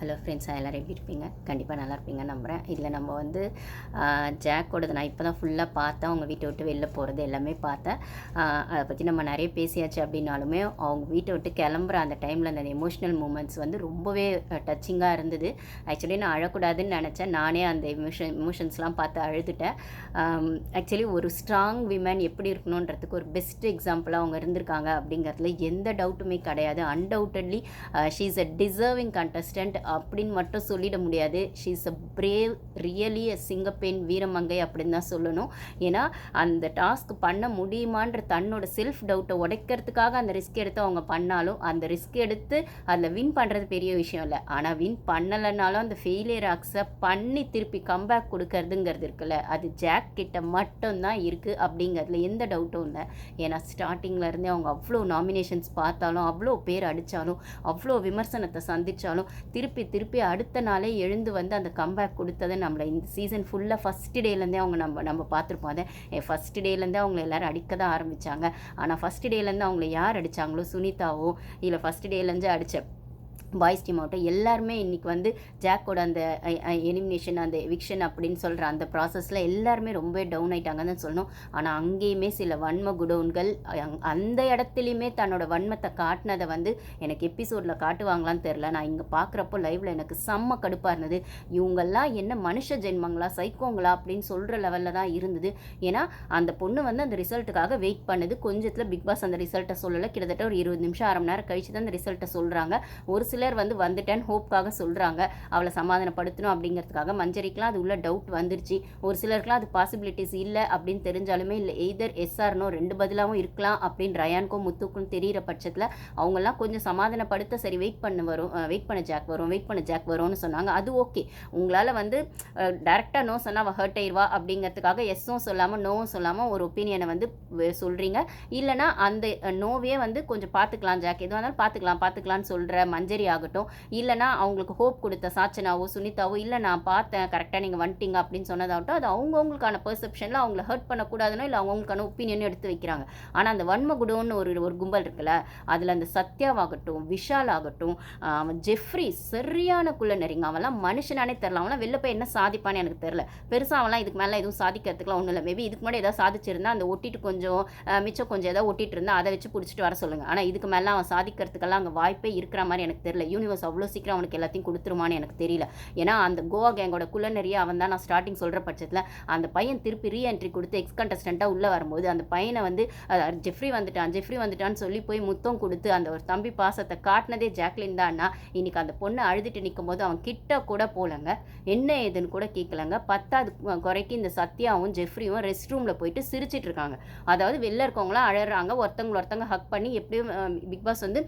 Hello friends எல்லோரும் எப்படி இருப்பீங்க? கண்டிப்பாக நல்லா இருப்பீங்க நம்புகிறேன் இதில் நம்ம வந்து ஜாக்கோடது நான் இப்போ தான் ஃபுல்லாக பார்த்தேன். அவங்க வீட்டை விட்டு வெளில போகிறது எல்லாமே பார்த்தேன். அதை பற்றி நம்ம நிறைய பேசியாச்சு அப்படின்னாலுமே அவங்க வீட்டை விட்டு கிளம்புற அந்த டைமில் அந்த எமோஷ்னல் மூமெண்ட்ஸ் வந்து ரொம்பவே டச்சிங்காக இருந்தது. ஆக்சுவலி நான் அழக்கூடாதுன்னு நினச்சேன். நானே அந்த எமோஷன் எமோஷன்ஸ்லாம் பார்த்து அழுதுட்டேன். ஆக்சுவலி ஒரு ஸ்ட்ராங் விமன் எப்படி இருக்கணுன்றதுக்கு ஒரு பெஸ்ட் எக்ஸாம்பிளாக அவங்க இருந்திருக்காங்க அப்படிங்கிறதுல எந்த டவுட்டுமே கிடையாது. Undoubtedly she is a deserving contestant அப்படின்னு மட்டும் சொல்லிட முடியாது. She is a brave really a சிங்கப்பெண் வீரமங்கை அப்படின்னு தான் சொல்லணும். ஏன்னா அந்த டாஸ்க் பண்ண முடியுமான்ற தன்னோட செல்ஃப் டவுட்டை உடைக்கிறதுக்காக அந்த ரிஸ்க் எடுத்து அவங்க பண்ணாலும் அந்த ரிஸ்க் எடுத்து அதில் வின் பண்ணுறது பெரிய விஷயம் இல்லை. ஆனால் வின் பண்ணலைனாலும் அந்த ஃபெயிலியர் அக்செப்ட் பண்ணி திருப்பி கம்பேக் கொடுக்கறதுங்கிறது இருக்குல்ல அது ஜாக் கிட்ட மட்டும்தான் இருக்குது அப்படிங்கிறதுல எந்த டவுட்டும் இல்லை. ஏன்னா ஸ்டார்டிங்கில் இருந்தே அவங்க அவ்வளோ நாமினேஷன்ஸ் பார்த்தாலும் அவ்வளோ பேர் அடித்தாலும் அவ்வளோ விமர்சனத்தை சந்தித்தாலும் திருப்பி திருப்பி திருப்பி அடுத்த நாளே எழுந்து வந்து அந்த கம்பேக் கொடுத்ததை நம்மளை இந்த சீசன் ஃபுல்லாக ஃபஸ்ட் டேலேருந்தே அவங்க நம்ம நம்ம பார்த்துருப்போம். அதை ஃபஸ்ட் டேலேருந்தே அவங்கள எல்லாரும் அடிக்க தான் ஆரம்பித்தாங்க ஆனால் ஃபஸ்ட் டேலேருந்து அவங்கள யார் அடித்தாங்களோ சுனிதாவோ இல்லை ஃபஸ்ட் டேலேருந்து அடித்த பாய்ஸ் டீம் ஆகட்டும் எல்லாருமே இன்றைக்கி வந்து ஜாக்கோட அந்த எலிமினேஷன் அந்த எவிக்ஷன் அப்படின்னு சொல்கிற அந்த ப்ராசஸில் எல்லாருமே ரொம்ப டவுன் ஆயிட்டாங்கன்னு சொல்லணும். ஆனால் அங்கேயுமே சில வன்ம குடோன்கள் அந்த இடத்துலையுமே தன்னோட வன்மத்தை காட்டினதை வந்து எனக்கு எபிசோடில் காட்டுவாங்களான்னு தெரில நான் இங்கே பார்க்குறப்போ லைவில் எனக்கு செம்ம கடுப்பாக இருந்தது. இவங்கெல்லாம் என்ன மனுஷ ஜென்மங்களா சைக்கோங்களா அப்படின்னு சொல்கிற லெவலில் தான் இருந்தது. ஏன்னா அந்த பொண்ணு வந்து அந்த ரிசல்ட்டுக்காக வெயிட் பண்ணுது. கொஞ்சத்தில் பிக் பாஸ் அந்த ரிசல்ட்டை சொல்லலை. கிட்டத்தட்ட ஒரு இருபது நிமிஷம் அரை மணி நேரம் கழிச்சு தான் அந்த ரிசல்ட்டை சொல்கிறாங்க ஒரு சிலர் வந்து வந்துட்டேன்னு ஹோப்காக சொல்கிறாங்க அவளை சமாதானப்படுத்தணும் அப்படிங்கிறதுக்காக மஞ்சரிக்கெலாம் அது உள்ள டவுட் வந்துருச்சு. ஒரு சிலருக்குலாம் அது பாசிபிலிட்டிஸ் இல்லை அப்படின்னு தெரிஞ்சாலுமே இல்லை எய்தர் எஸ்ஆர்னோ ரெண்டு பதிலாகவும் இருக்கலாம் அப்படின்னு ரயானுக்கும் முத்துக்கும் தெரிகிற பட்சத்தில் அவங்கெல்லாம் கொஞ்சம் சமாதானப்படுத்த சரி வெயிட் பண்ண வரும் வெயிட் பண்ண ஜாக் வரும் வெயிட் பண்ண ஜாக் வரும்னு சொன்னாங்க. அது ஓகே உங்களால் வந்து டேரெக்டாக நோ சொன்னால் அவள் ஹர்ட் ஆயிடுவா அப்படிங்கிறதுக்காக எஸ்ஸும் சொல்லாமல் நோவும் சொல்லாமல் ஒரு ஒப்பீனியனை வந்து சொல்கிறீங்க இல்லைனா அந்த நோவே வந்து கொஞ்சம் பார்த்துக்கலாம் ஜாக். எதுவாக இருந்தாலும் பார்த்துக்கலாம் பார்த்துக்கலாம்னு சொல்கிற மஞ்சரி ஆகட்டும். இல்லைனா அவங்களுக்கு ஹோப் கொடுத்த சாச்சனாவோ சுனிதாவோ இல்லை நான் பார்த்தேன் கரெக்டாக நீங்கள் வந்துட்டீங்க அப்படின்னு சொன்னதாகட்டும் அது அவங்கவுங்களுக்கான பெர்செப்ஷனில் அவங்கள ஹர்ட் பண்ணக்கூடாதுனோ இல்லை அவங்கவுங்களுக்கான ஒப்பீனியனும் எடுத்து வைக்கிறாங்க. ஆனால் அந்த வன்மகுடோன்னு ஒரு ஒரு கும்பல் இருக்குல்ல அதில் அந்த சத்யாவாகட்டும் விஷால் ஆகட்டும் அவன் ஜெஃப்ரி சரியான குள்ள நெறிங்க அவன்லாம் மனுஷனானே தெரில அவன்லாம் வெளில போய் என்ன சாதிப்பான்னு எனக்கு தெரில பெருசாக அவன்லாம் இதுக்கு மேலே எதுவும் சாதிக்கிறதுக்குலாம் ஒன்றும் இல்லை. மேபி இதுக்கு முன்னாடி ஏதாவது சாதிச்சிருந்தா அந்த ஒட்டிட்டு கொஞ்சம் மிச்சம் கொஞ்சம் ஏதாவது ஒட்டிட்டு இருந்தால் அதை வச்சு பிடிச்சிட்டு வர சொல்லுங்கள் ஆனால் இதுக்கு மேலே அவன் சாதிக்கிறதுக்கெல்லாம் அங்கே வாய்ப்பே இருக்கிற மாதிரி எனக்கு தெரியல. யூனிவர்ஸ் அவ்வளோ சீக்கிரம் அவனுக்கு எல்லாத்தையும் கொடுத்துருமான்னு எனக்கு தெரியல. ஏன்னா அந்த கோவா கேங்கோட குள்ளநெறிய அவன் தான் நான் ஸ்டார்டிங் சொல்கிற பட்சத்தில் அந்த பையன் திருப்பி ரீஎன்ட்ரி கொடுத்து எக்ஸ் கண்டஸ்டண்ட்டாக உள்ளே வரும்போது அந்த பையனை வந்து ஜெஃப்ரி வந்துட்டான் ஜெஃப்ரி வந்துட்டான்னு சொல்லி போய் முத்தம் கொடுத்து அந்த ஒரு தம்பி பாசத்தை காட்டினதே ஜாக்லின் தான்னா இன்றைக்கி அந்த பொண்ணை அழுதுட்டு நிற்கும் போது அவன் கிட்ட கூட போலங்க. என்ன ஏதுன்னு கூட கேட்கலங்க பத்தாவது குறைக்கு இந்த சத்யாவும் ஜெஃப்ரியும் ரெஸ்ட் ரூமில் போயிட்டு சிரிச்சிட்டு இருக்காங்க. அதாவது வெளில இருக்கவங்களாம் அழறாங்க ஒருத்தவங்களை ஒருத்தவங்க ஹக் பண்ணி எப்படியும் பிக் பாஸ் வந்து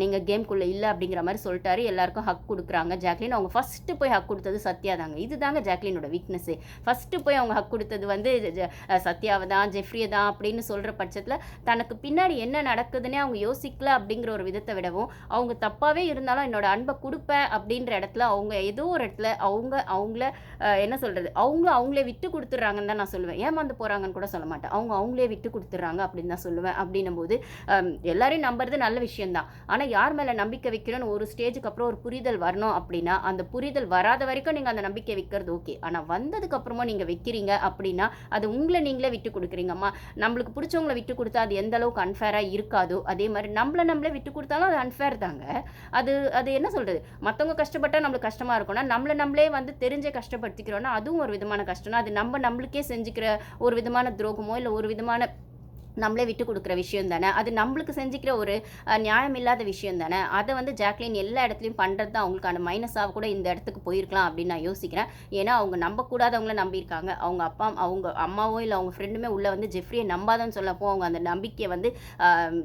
நீங்கள் கேம்குள்ளே இல்லை அப்படிங்கிற மாதிரி சொல்லிட்டாரு. எல்லாருக்கும் ஹக் கொடுக்குறாங்க. ஜாக்லின் அவங்க ஃபஸ்ட்டு போய் ஹக் கொடுத்தது சத்யா தாங்க. இதுதாங்க ஜாக்லினோட வீக்னஸ்ஸு ஃபஸ்ட்டு போய் அவங்க ஹக் கொடுத்தது வந்து சத்யாவை தான் ஜெஃப்ரியை தான் அப்படின்னு சொல்கிற பட்சத்தில் தனக்கு பின்னாடி என்ன நடக்குதுன்னே அவங்க யோசிக்கல அப்படிங்கிற ஒரு விதத்தை விடவும் அவங்க தப்பாகவே இருந்தாலும் என்னோட அன்பை கொடுப்பேன் அப்படின்ற இடத்துல அவங்க ஏதோ ஒரு இடத்துல அவங்க அவங்கள என்ன சொல்கிறது அவங்க அவங்களே விட்டு கொடுத்துட்றாங்கன்னு தான் நான் சொல்லுவேன். ஏமாந்து போகிறாங்கன்னு கூட சொல்ல மாட்டேன். அவங்க அவங்களே விட்டு கொடுத்துட்றாங்க அப்படின்னு தான் சொல்லுவேன் அப்படின்னும் போது எல்லாரையும் நம்புறது நல்ல விஷயம்தான். ஆனால் யார் மேலே நம்பிக்கை வைக்கணும்னு ஒரு ஒரு ஸ்டேஜுக்கு அப்புறம் ஒரு புரிதல் வரணும் அப்படின்னா அந்த புரிதல் வராத வரைக்கும் நீங்கள் அந்த நம்பிக்கை வைக்கிறது ஓகே. ஆனால் வந்ததுக்கு அப்புறமா நீங்கள் வைக்கிறீங்க அப்படின்னா அது உங்களை நீங்களே விட்டு கொடுக்குறீங்கம்மா. நம்மளுக்கு பிடிச்சவங்கள விட்டு கொடுத்தா அது எந்த அளவுக்கு அன்ஃபேராக இருக்காதோ அதே மாதிரி நம்மளை நம்மளே விட்டு கொடுத்தாலும் அது அன்ஃபேர் தாங்க. அது அது என்ன சொல்கிறது மற்றவங்க கஷ்டப்பட்டால் நம்மளுக்கு கஷ்டமாக இருக்கும்னா நம்மளை நம்மளே வந்து தெரிஞ்சே கஷ்டப்படுத்திக்கிறோன்னா அதுவும் ஒரு விதமான கஷ்டம்னா அது நம்ம நம்மளுக்கே செஞ்சுக்கிற ஒரு விதமான துரோகமோ இல்லை ஒரு விதமான நம்மளே விட்டு கொடுக்குற விஷயம் தானே? அது நம்மளுக்கு செஞ்சுக்கிற ஒரு நியாயம் இல்லாத விஷயம் தானே? அதை வந்து ஜாக்லின் எல்லா இடத்துலையும் பண்ணுறது தான் அவங்களுக்கான மைனஸாக கூட இந்த இடத்துக்கு போயிருக்கலாம் அப்படின்னு நான் யோசிக்கிறேன். ஏன்னா அவங்க நம்பக்கூடாதவங்கள நம்பியிருக்காங்க. அவங்க அப்பா அவங்க அம்மாவோ இல்லை அவங்க ஃப்ரெண்டுமே உள்ளே வந்து ஜெஃப்ரியை நம்பாதன்னு சொல்லப்போ அவங்க அந்த நம்பிக்கையை வந்து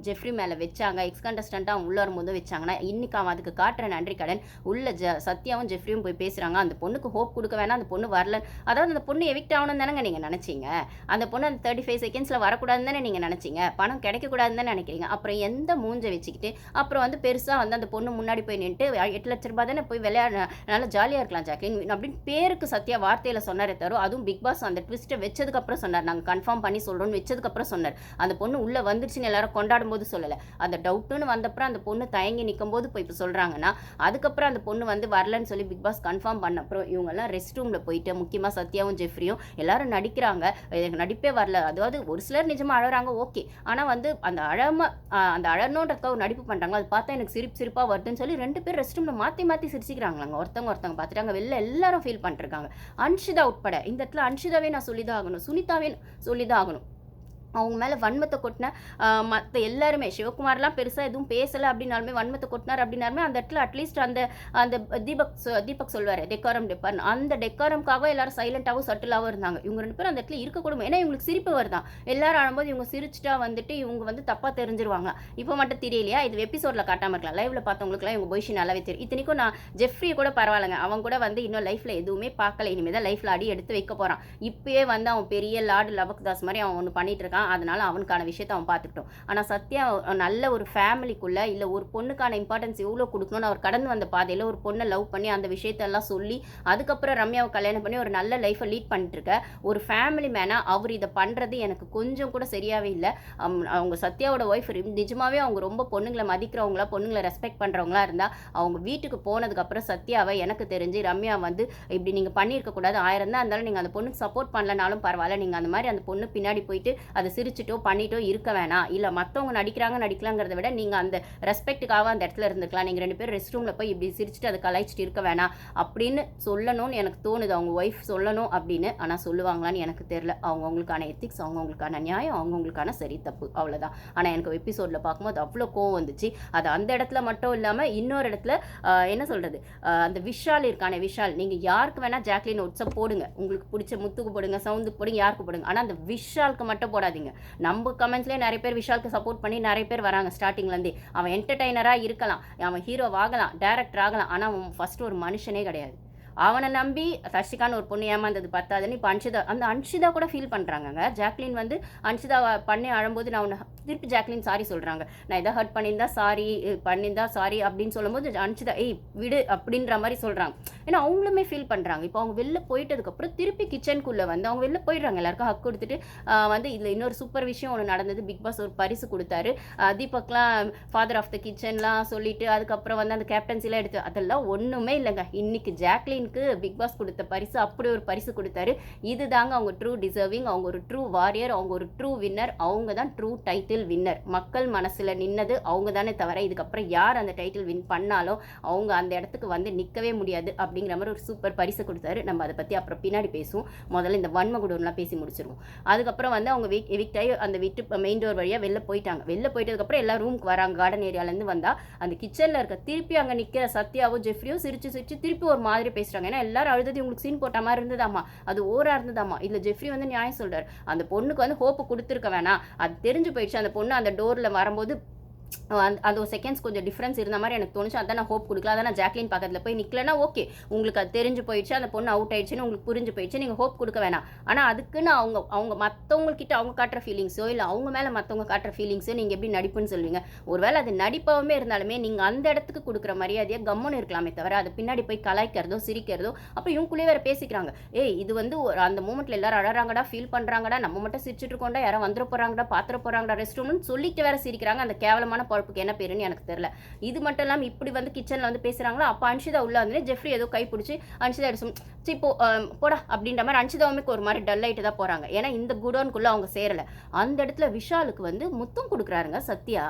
ஜெஃப்ரி மேலே வச்சாங்க. எக்ஸ் கண்டஸ்டண்ட்டாக அவங்க உள்ளே வரும்போது வச்சாங்கன்னா இன்றைக்கி அவன் அதுக்கு காட்டுற நன்றி கடன் உள்ள ஜ சத்யாவும் ஜெஃப்ரியும் போய் பேசுகிறாங்க அந்த பொண்ணுக்கு ஹோப் கொடுக்க வேணாம். அந்த பொண்ணு வரல அதாவது அந்த பொண்ணு எவிக்ட் ஆகணும் தானேங்க நீங்கள் நினச்சிங்க. அந்த பொண்ணு அந்த தேர்ட்டி ஃபைவ் செகண்ட்ஸில் வரக்கூடாதுன்னு தானே நீங்கள் நீங்கள் நினச்சிங்க? பணம் கிடைக்கக்கூடாதுன்னு தான் நினைக்கிறீங்க. அப்புறம் எந்த மூஞ்சை வச்சுக்கிட்டு அப்புறம் வந்து பெருசாக வந்து அந்த பொண்ணு முன்னாடி போய் நின்றுட்டு எட்டு லட்ச ரூபாய் தானே போய் விளையாட நல்லா ஜாலியாக இருக்கலாம் ஜாக்லின் அப்படின்னு பேருக்கு சத்தியா வார்த்தையில் சொன்னாரே தவிர அதுவும் பிக் பாஸ் அந்த ட்விஸ்ட்டை வச்சதுக்கப்புறம் சொன்னார். நாங்கள் கன்ஃபார்ம் பண்ணி சொல்கிறோன்னு வச்சதுக்கப்புறம் சொன்னார். அந்த பொண்ணு உள்ளே வந்துருச்சுன்னு எல்லாரும் கொண்டாடும் போது சொல்லலை. அந்த டவுட்டுன்னு வந்தப்புறம் அந்த பொண்ணு தயங்கி நிற்கும் போது இப்போ இப்போ சொல்கிறாங்கன்னா அதுக்கப்புறம் அந்த பொண்ணு வந்து வரலன்னு சொல்லி பிக் பாஸ் கன்ஃபார்ம் பண்ண அப்புறம் இவங்கெல்லாம் ரெஸ்ட் ரூமில் போயிட்டு முக்கியமாக சத்யாவும் ஜெஃப்ரியும் எல்லாரும் நடிக்கிறாங்க. எனக்கு நடிப்பே வரல. அதாவது ஒரு சிலர் நிஜமாக அழகிறாங்க பண்ணுறாங்க ஓகே. ஆனால் வந்து அந்த அழம அந்த அழணுன்றதுக்காக ஒரு நடிப்பு பண்ணுறாங்க அது பார்த்தா எனக்கு சிரிப்பு சிரிப்பாக வருதுன்னு சொல்லி ரெண்டு பேர் ரெஸ்ட் ரூமில் மாற்றி மாற்றி சிரிச்சிக்கிறாங்களாங்க. ஒருத்தவங்க ஒருத்தவங்க பார்த்துட்டாங்க வெளில எல்லாரும் ஃபீல் பண்ணிருக்காங்க அன்ஷிதா உட்பட இந்த இடத்துல அன்ஷிதாவே நான் சொல்லி தான் ஆகணும். சுனிதாவே சொல்லி தான் ஆகணும். அவங்க மேலே வன்மத்தை கொட்டின மற்ற எல்லாருமே சிவகுமார்லாம் பெருசாக எதுவும் பேசலை அப்படின்னாலுமே வன்மத்தை கொட்டினார் அப்படின்னாலுமே அந்த இடத்துல அட்லீஸ்ட் அந்த அந்த தீபக் தீபக் சொல்வார் டெக்காரம் டெப்பார்னு அந்த டெக்காரம்காக எல்லாரும் சைலண்ட்டாகவும் சட்டிலாகவும் இருந்தாங்க. இவங்க ரெண்டு பேரும் அந்த இடத்துல இருக்கக்கூடும் ஏன்னா இவங்களுக்கு சிரிப்பு வருதான். எல்லாரும் ஆடும்போது இவங்க சிரிச்சிட்டா வந்துட்டு இவங்க வந்து தப்பாக தெரிஞ்சிருவாங்க. இப்போ மட்டும் தெரியலையா? இது எபிசோடில் காட்டாமல் இருக்கலாம். லைவில் பார்த்தவங்களுக்குலாம் இவங்க பொய்ஷி நல்லாவே தெரியும். இத்தனைக்கும் நான் ஜெஃப்ரி கூட பரவாயில்லைங்க. அவன் கூட வந்து இன்னும் லைஃப்பில் எதுவுமே பார்க்கல. இனிமேல் தான் லைஃப்பில் அடி எடுத்து வைக்க போகிறான் இப்போயே வந்து அவன் பெரிய லார்டு லபக் தாஸ் மாதிரி அவன் ஒன்று பண்ணிட்டு இருக்கான். இருக்கான் அதனால் அவனுக்கான விஷயத்தை அவன் பார்த்துக்கிட்டோம் ஆனால் சத்யா நல்ல ஒரு ஃபேமிலிக்குள்ளே இல்லை ஒரு பொண்ணுக்கான இம்பார்ட்டன்ஸ் எவ்வளோ கொடுக்கணும்னு அவர் கடந்து வந்த பாதையில் ஒரு பொண்ணை லவ் பண்ணி அந்த விஷயத்தெல்லாம் சொல்லி அதுக்கப்புறம் ரம்யாவை கல்யாணம் பண்ணி ஒரு நல்ல லைஃப்பை லீட் பண்ணிட்டுருக்க ஒரு ஃபேமிலி மேனாக அவர் இதை பண்ணுறது எனக்கு கொஞ்சம் கூட சரியாகவே இல்லை. அவங்க சத்யாவோட ஒய்ஃப் நிஜமாவே அவங்க ரொம்ப பொண்ணுங்களை மதிக்கிறவங்களா பொண்ணுங்களை ரெஸ்பெக்ட் பண்ணுறவங்களா இருந்தால் அவங்க வீட்டுக்கு போனதுக்கப்புறம் சத்யாவை எனக்கு தெரிஞ்சு ரம்யா வந்து இப்படி நீங்கள் பண்ணியிருக்கக்கூடாது. ஆயிரம் தான் இருந்தாலும் நீங்கள் அந்த பொண்ணுக்கு சப்போர்ட் பண்ணலனாலும் பரவாயில்ல. நீங்கள் அந்த மாதிரி அந்த பொண்ணு பின்னாடி போயிட்டு அதை சிரிச்சிட்டோ பண்ணிட்டோ இருக்க வேணாம். இல்லை மற்றவங்க நடிக்கிறாங்க நடிக்கலாங்கிறத விட நீங்கள் அந்த ரெஸ்பெக்ட்டுக்காக அந்த இடத்துல இருந்துக்கலாம். நீங்கள் ரெண்டு பேரும் ரெஸ்ட் ரூமில் போய் இப்படி சிரிச்சிட்டு அதை கலாய்ச்சிட்டு இருக்க வேணாம். அப்படின்னு சொல்லணும்னு எனக்கு தோணுது. அவங்க ஒய்ஃப் சொல்லணும் அப்படின்னு. ஆனால் சொல்லுவாங்களான்னு எனக்கு தெரில அவங்கவுங்களுக்கான எத்திக்ஸ் அவங்கவுங்களுக்கான நியாயம் அவங்கவுங்களுக்கான சரி தப்பு. அவ்வளோதான் ஆனால் எனக்கு எபிசோடில் பார்க்கும்போது அவ்வளோ கோவம் வந்துச்சு. அது அந்த இடத்துல மட்டும் இல்லாமல் இன்னொரு இடத்துல என்ன சொல்கிறது அந்த விஷால் இருக்கான விஷால். நீங்கள் யாருக்கு வேணால் ஜாக்லின் ஒட்ஸை போடுங்க. உங்களுக்கு பிடிச்ச முத்துக்கு போடுங்க சவுந்துக்கு போடுங்க யாருக்கு போடுங்க. ஆனால் அந்த விஷாலுக்கு மட்டும் போடாது பண்ணுங்க நம்ம கமெண்ட்ஸ்லேயே நிறைய பேர் விஷாலுக்கு சப்போர்ட் பண்ணி நிறைய பேர் வராங்க ஸ்டார்டிங்லேருந்தே அவன் என்டர்டைனராக இருக்கலாம். அவன் ஹீரோ ஆகலாம் டேரக்டர் ஆகலாம். ஆனால் அவன் ஃபஸ்ட்டு ஒரு மனுஷனே கிடையாது. அவனை நம்பி தர்ஷிகான்னு ஒரு பொண்ணு ஏமாந்தது பத்தாதுன்னு இப்போ அன்ஷிதா அந்த அன்ஷிதா கூட ஃபீல் பண்ணுறாங்கங்க ஜாக்லின் வந்து அன்ஷிதா பண்ணி அழும்போது நான் உன்னை திருப்பி ஜாக்லின் சாரி சொல்கிறாங்க நான் எதாவது ஹர்ட் பண்ணியிருந்தா சாரி பண்ணியிருந்தா சாரி அப்படின்னு சொல்லும்போது அன்ஷிதா ஏய் விடு அப்படின்ற மாதிரி சொல்கிறாங்க ஏன்னா அவங்களுமே ஃபீல் பண்ணுறாங்க இப்போ அவங்க வெளில போயிட்டதுக்கப்புறம் திருப்பி கிச்சனுக்குள்ளே வந்து அவங்க வெளில போயிடுறாங்க. எல்லாருக்கும் ஹக் கொடுத்துட்டு வந்து இதில் இன்னொரு சூப்பர் விஷயம் ஒன்று நடந்தது. பிக் பாஸ் ஒரு பரிசு கொடுத்தாரு. தீபக்லாம் ஃபாதர் ஆஃப் த கிச்சன்லாம் சொல்லிட்டு அதுக்கப்புறம் வந்து அந்த கேப்டன்சிலாம் எடுத்து அதெல்லாம் ஒன்றுமே இல்லைங்க. இன்னைக்கு ஜாக்லின் ஹீரோயினுக்கு பிக் பாஸ் கொடுத்த பரிசு அப்படி ஒரு பரிசு கொடுத்தாரு. இது தாங்க அவங்க ட்ரூ டிசர்விங் அவங்க ஒரு ட்ரூ வாரியர் அவங்க ஒரு ட்ரூ வின்னர் அவங்க தான் ட்ரூ டைட்டில் வின்னர் மக்கள் மனசில் நின்னது அவங்க தானே தவிர இதுக்கப்புறம் யார் அந்த டைட்டில் வின் பண்ணாலும் அவங்க அந்த இடத்துக்கு வந்து நிற்கவே முடியாது அப்படிங்கிற மாதிரி ஒரு சூப்பர் பரிசு கொடுத்தாரு. நம்ம அதை பற்றி அப்புறம் பின்னாடி பேசுவோம். முதல்ல இந்த வன்மகுடம்லாம் பேசி முடிச்சிருவோம். அதுக்கப்புறம் வந்து அவங்க வீக் எவிக்டாகி அந்த வீட்டு மெயின் டோர் வழியாக வெளில போயிட்டாங்க. வெளில போயிட்டதுக்கப்புறம் எல்லா ரூமுக்கு வராங்க. கார்டன் ஏரியாலேருந்து வந்தால் அந்த கிச்சனில் இருக்க திருப்பி அங்கே நிற்கிற சத்யாவோ ஜெஃப்ரியோ சிரிச்சு சிரிச்சு திருப்பி ஒரு மாதிரி பேசுகிறாங்க ஆரம்பிச்சிட்டாங்க ஏன்னா எல்லாரும் அழுதது உங்களுக்கு சீன் போட்ட மாதிரி இருந்ததாமா அது ஓரா இருந்ததாமா இல்லை ஜெஃப்ரி வந்து நியாயம் சொல்கிறார் அந்த பொண்ணுக்கு வந்து ஹோப்பு கொடுத்துருக்க வேணாம். அது தெரிஞ்சு போயிடுச்சு. அந்த பொண்ணு அந்த டோரில் வரும்போது அந்த அந்த ஒரு செகண்ட்ஸ் கொஞ்சம் டிஃப்ரென்ஸ் இருந்த மாதிரி எனக்கு தோணுச்சு. அதான் நான் ஹோப் கொடுக்கல. அதான் நான் ஜாக்லின் பக்கத்தில் போய் நிற்கலன்னா ஓகே உங்களுக்கு அது தெரிஞ்சு போயிடுச்சு அந்த பொண்ணு அவுட் ஆயிடுச்சுன்னு உங்களுக்கு புரிஞ்சு போயிடுச்சு. நீங்கள் ஹோப் கொடுக்க வேணாம். ஆனால் அதுக்குன்னு அவங்க அவங்க மற்றவங்கக்கிட்ட அவங்க காட்டுற ஃபீலிங்ஸோ இல்லை அவங்க மேலே மற்றவங்க காட்டுற ஃபீலிங்ஸோ நீங்கள் எப்படி நடிப்புன்னு சொல்லுவீங்க? ஒருவேளை அது நடிப்பாகவே இருந்தாலுமே நீங்கள் அந்த இடத்துக்கு கொடுக்குற மரியாதையை கம்முன்னு இருக்கலாமே தவிர அது பின்னாடி போய் கலாய்க்கிறதோ சிரிக்கிறதோ அப்போ இவங்களுக்குள்ளே வேறு பேசிக்கிறாங்க. ஏய் இது வந்து ஒரு அந்த மூமெண்ட்டில் எல்லாரும் அழறாங்கடா ஃபீல் பண்ணுறாங்கடா நம்ம மட்டும் சிரிச்சுட்டு இருக்கோண்டா யாரும் வந்துட போகிறாங்கடா பாத்திர போகிறாங்கடா ரெஸ்ட் ரூம்னு சொல்லிட்டு வேறு சிரிக்கிறாங்க. அந்த கேவலமான பழப்புக்கு என்ன பேருன்னு எனக்கு தெரியல. இது மட்டும் இல்லாமல் இப்படி வந்து கிச்சனில் வந்து பேசுகிறாங்களோ அப்போ அன்ஷிதா உள்ள வந்து ஜெஃப்ரி ஏதோ கை பிடிச்சி அன்ஷிதா எடுத்து இப்போ போடா அப்படின்ற மாதிரி அன்ஷிதாவுமே ஒரு மாதிரி டல் ஆகிட்டு தான் போகிறாங்க ஏன்னா இந்த குடோனுக்குள்ளே அவங்க சேரலை. அந்த இடத்துல விஷாலுக்கு வந்து முத்தம் கொடுக்குறாருங்க சத்யா.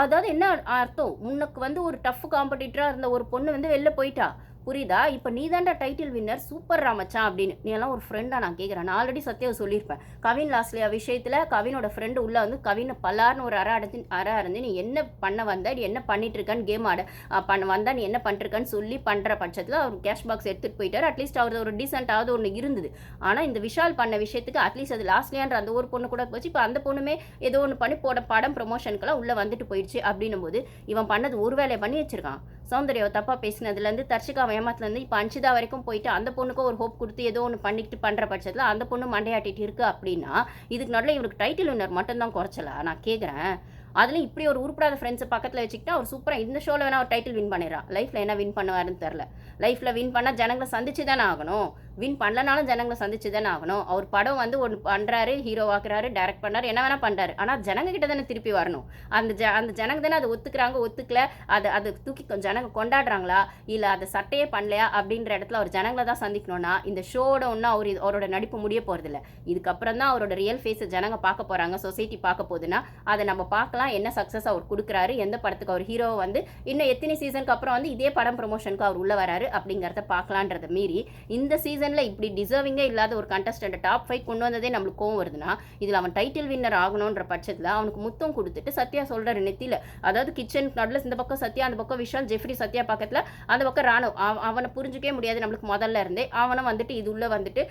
அதாவது என்ன அர்த்தம்? உனக்கு வந்து ஒரு டஃப் காம்படிட்டராக இருந்த ஒரு பொண்ணு வந்து வெளில போயிட்டா. புரியுதா? இப்போ நீ தாண்டா டைட்டில் வின்னர் சூப்பர் ராமச்சான் அப்படின்னு. நீ எல்லாம் ஒரு ஃப்ரெண்டாக நான் கேட்குறேன் நான் ஆல்ரெடி சத்தியாவை சொல்லியிருப்பேன். கவின் லாஸ்ட்லியா விஷயத்தில் கவினோட ஃப்ரெண்டு உள்ளே வந்து கவினை பல்லார்னு ஒரு அற அடைஞ்சு அற அடைஞ்சு நீ என்ன பண்ண வந்த? நீ என்ன பண்ணிட்டு இருக்கான்னு கேம் ஆட. பண்ண வந்தால் நீ என்ன பண்ணிருக்கான்னு சொல்லி பண்ணுற பட்சத்தில் அவர் கேஷ் பாக்ஸ் எடுத்துகிட்டு போயிட்டார். அட்லீஸ்ட் அவர் ஒரு டீசெண்டாவது ஒன்று இருந்தது. ஆனால் இந்த விஷால் பண்ண விஷயத்துக்கு அட்லீஸ்ட் அது லாஸ்ட்லியான்ற அந்த ஒரு பொண்ணு கூட போச்சு. இப்போ அந்த பொண்ணுமே ஏதோ ஒன்று பண்ணி போட படம் ப்ரொமோஷனுக்கெல்லாம் உள்ளே வந்துட்டு போயிடுச்சு அப்படின்னும் போது இவன் பண்ணது ஒரு வேலையை பண்ணி வச்சிருக்கான். சௌந்தர்யாவை தப்பாக பேசினதுலேருந்து தர்ஷிகா ஏமாத்துலேருந்து இப்போ அன்ஷிதா வரைக்கும் போயிட்டு அந்த பொண்ணுக்கும் ஒரு ஹோப் கொடுத்து ஏதோ ஒன்று பண்ணிக்கிட்டு பண்ணுற பட்சத்தில் அந்த பொண்ணு மண்டையாட்டிட்டு இருக்கு அப்படின்னா இதுக்கு நடுவில் இவருக்கு டைட்டில் வின்னர் மட்டும்தான் குறைச்சலா? நான் கேட்குறேன் அதுலேயும் இப்படி ஒரு உருப்படாத ஃப்ரெண்ட்ஸை பக்கத்தில் வச்சுக்கிட்டு அவர் சூப்பராக இந்த ஷோவில் வேணால் ஒரு டைட்டில் வின் பண்ணிடுறான் லைஃப்பில் என்ன வின் பண்ணுவாருன்னு தெரில லைஃப்பில் வின் பண்ணால் ஜனங்களை சந்திச்சு தானே ஆகணும். வின் பண்ணலனாலும் ஜனங்களை சந்திச்சு தானே ஆகணும். அவர் படம் வந்து ஒன்று பண்ணுறாரு ஹீரோ ஆக்குறாரு டைரக்ட் பண்ணாரு என்ன வேணால் பண்ணுறாரு ஆனால் ஜனங்க கிட்ட தானே திருப்பி வரணும். அந்த ஜ அந்த ஜனங்க தானே அதை ஒத்துக்கிறாங்க ஒத்துக்கல அதை அதை தூக்கி ஜனங்க கொண்டாடுறாங்களா? இல்லை அதை சட்டையே பண்ணலையா? அப்படின்ற இடத்துல அவர் ஜனங்களை தான் சந்திக்கணும்னா இந்த ஷோட ஒன்றும் அவர் அவரோட நடிப்பு முடிய போகிறதில்ல இதுக்கப்புறம் தான் அவரோட ரியல் ஃபேஸை ஜனங்க பார்க்க போகிறாங்க சொசைட்டி பார்க்க போகுதுன்னா அதை நம்ம பார்க்கலாம் என்ன சக்ஸஸ் அவர் கொடுக்குறாரு எந்த படத்துக்கு அவர் ஹீரோவை வந்து இன்னும் எத்தனை சீசனுக்கு அப்புறம் வந்து இதே படம் ப்ரொமோஷனுக்கு அவர் உள்ள வராரு அப்படிங்கிறத பார்க்கலான்றத மீறி இந்த சீசன் சீசனில் இப்படி டிசர்விங்கே இல்லாத ஒரு கண்டஸ்டன்ட் டாப் ஃபைவ் கொண்டு வந்ததே நம்மளுக்கு கோவம் வருதுன்னா இதில் அவன் டைட்டில் வின்னர் ஆகணுன்ற பட்சத்தில் அவனுக்கு முத்தம் கொடுத்துட்டு சத்யா சொல்கிற நெத்தியில் அதாவது கிச்சன் நடுவில் இந்த பக்கம் சத்யா அந்த பக்கம் விஷால் ஜெஃப்ரி சத்யா பக்கத்தில் அந்த பக்கம் ராணுவ அவனை புரிஞ்சுக்கவே முடியாது நம்மளுக்கு முதல்ல இருந்தே. அவனை வந்துட்டு இது உள்ளே வந்துட்டு